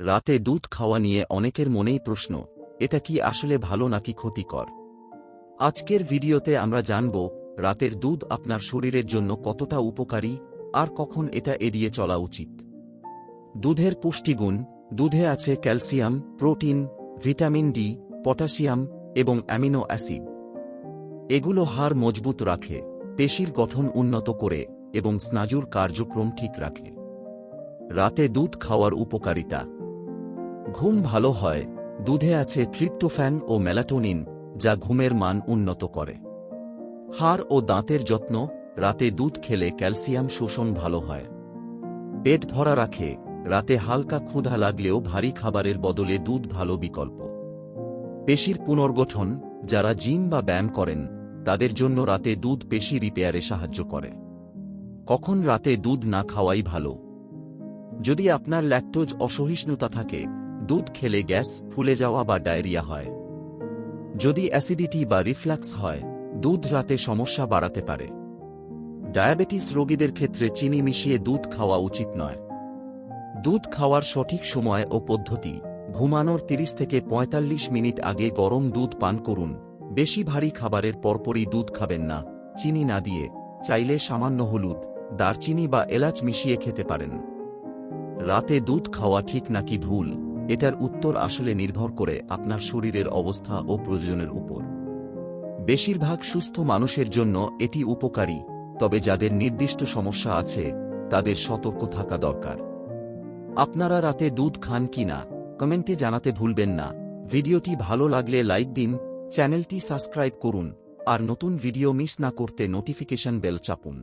রাতে দুধ খাওয়া নিয়ে অনেকের মনেই প্রশ্ন, এটা কি আসলে ভালো নাকি ক্ষতিকর? আজকের ভিডিওতে আমরা জানব, রাতের দুধ আপনার শরীরের জন্য কতটা উপকারী, আর কখন এটা এড়িয়ে চলা উচিত। দুধের পুষ্টিগুণ, দুধে আছে calcium, protein, vitamin D, potassium এবং অ্যামিনো অ্যাসিড। এগুলো হাড় মজবুত রাখে, পেশির গঠন উন্নত করে এবং স্নাজুর কার্যক্রম ঠিক রাখে। রাতে দুধ খাওয়ার উপকারিতা ঘুম ভালো হয়, দুধে আছে ট্রিপ্টোফ্যান ও মেলাটোনিন, যা ঘুমের মান উন্নত করে। হাড় ও দাঁতের যত্ন, রাতে দুধ খেলে ক্যালসিয়াম শোষণ ভালো হয়। পেট ভরা রাখে, রাতে হালকা ক্ষুধা লাগলেও ভারী খাবারের বদলে দুধ ভালো বিকল্প। পেশির পুনর্গঠন, যারা জিম বা ব্যায়াম করেন, তাদের জন্য রাতে দুধ পেশি রিপেয়ারে সাহায্য করে। কখন রাতে দুধ না খাওয়াই ভালো? যদি আপনার ল্যাকটোজ অসহিষ্ণুতা থাকে দুধ খেলে গ্যাস ফুলে যাওয়া বা ডায়রিয়া হয়। যদি অ্যাসিডিটি বা রিফ্লাক্স হয়, দুধ রাতে সমস্যা বাড়াতে পারে। ডায়াবেটিস রোগীদের ক্ষেত্রে চিনি মিশিয়ে দুধ খাওয়া উচিত নয়। দুধ খাওয়ার সঠিক সময় ও পদ্ধতি, ঘুমানোর 30 থেকে ৪৫ মিনিট আগে গরম দুধ পান করুন। বেশি ভারী খাবারের পরপরই দুধ খাবেন না, চিনি না দিয়ে, চাইলে সামান্য হলুদ, দারচিনি বা এলাচ মিশিয়ে খেতে পারেন। রাতে দুধ খাওয়া ঠিক নাকি ভুল? এটার উত্তর আসলে নির্ভর করে আপনার শরীরের অবস্থা ও প্রয়োজনের উপর। বেশিরভাগ সুস্থ মানুষের জন্য এটি উপকারী, তবে যাদের নির্দিষ্ট সমস্যা আছে, তাদের সতর্ক থাকা দরকার। আপনারা রাতে দুধ খান কি না, কমেন্টে জানাতে ভুলবেন না। ভিডিওটি ভালো লাগলে লাইক দিন, চ্যানেলটি সাবস্ক্রাইব করুন, আর নতুন ভিডিও মিস না করতে নোটিফিকেশন বেল চাপুন।